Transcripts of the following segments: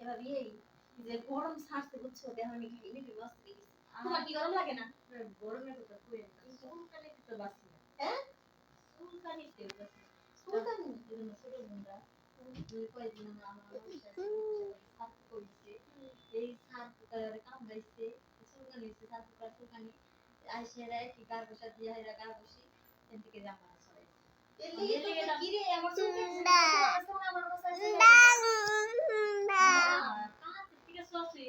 এবার এই যে গরম ছাড়তে বুঝছ? দেহ আমি খাইনি তুমি অস্ত্র গেছি তোমার কি গরম লাগে না? গরমে তো কই না চুলকানি তো বাসি না। হ্যাঁ? চুলকানি তো বাসি সুলতানি এজন্য ছোট বোনরা দুই কয়েকদিন আমার সাত করেছে। এই সাত কুকারে কামড়াইছে চুলকানি হয়েছে সাত কুকার চুলকানি আইসেরা কি গার বসা দিয়ে হাইরা গার বসি এন থেকে জামা সরাই এলি তো কি রে? আমার চোখে না। আমার কথা আছে কাঁচ থেকে সসি অমনি বেড়ে যাচ্ছে না দূরে থেকে না কাজ না না না আর দূরে থেকে জানব ওরা যদি গাছ নাও দিয়ে যদি কি করা হয় সেগুলো করে পাট শাক তারপরে লতি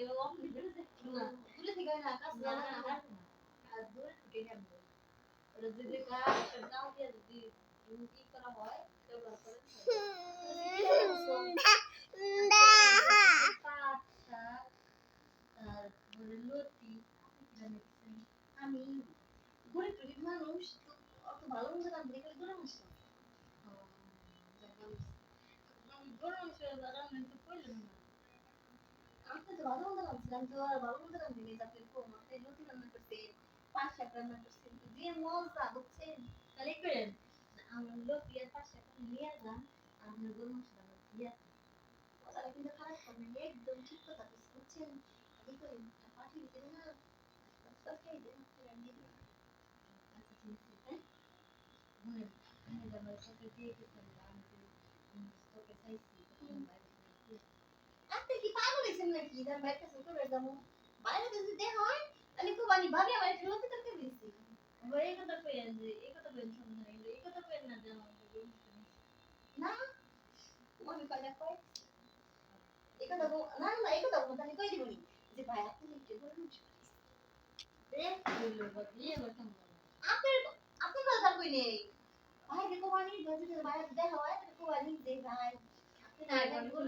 আমি গরিব টরিব মানুষ তো অত ভালো মন্দ রাম দেখে দূরে আসলাম গরম ছিল রান্না তো করলাম না। আমি মন্দ রাম দিনে যাতে কো মাথায় লতি রান্না করতে পাঁচ শাক রান্না করতে মজা তাহলে করেন আমার লতি আর নিয়ে যান আপনার গরম মশলা দিয়ে মজাটা কিন্তু খারাপ হবে একদম ঠিক কথা বুঝছেন এই করে পাঠিয়ে দিতে না তরকারি দেন রান্না দিয়ে আচ্ছা ঠিক আছে মনে মনে আমার সাথে দিয়ে গেছেন আমি তোকে চাইছি তার বাইরে কাছে করে যাব বাইরে যদি দেখা হয় তাহলে খুব আমি ভাবি আমার একটু লতি তরকারি দিয়েছি আবার এই কথা কইেন যে এই কথা কইেন শুনুন না এই কথা কইেন না মশলা না মনে কয়টা কয়। এই কথা না না এই কথা তাহলে কই দিবনি? যে ভাই আপনি একটু গরম দেখ কইলো বা দিয়ে বলতাম আপনার আপনার কথা কই নেই। ভাই দেখো মানে যদি বাইরে দেখা হয় তাহলে খুব আমি যে ভাই। আপনি না হ্যাঁ, গরম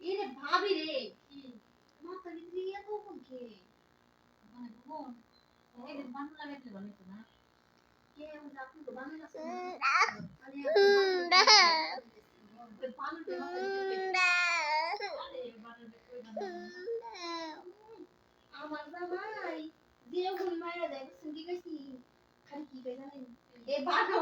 এরে ভাবি রে কি? মাথা ভিতরে এত কোন মানে এই যে বান লাগাইতে বানাইতো না? কে আমি আপনি তো মানে পানি আরে বানের আমার জামাই যে কোন মায়েরা খালি কি কই জানেন? এ বাবা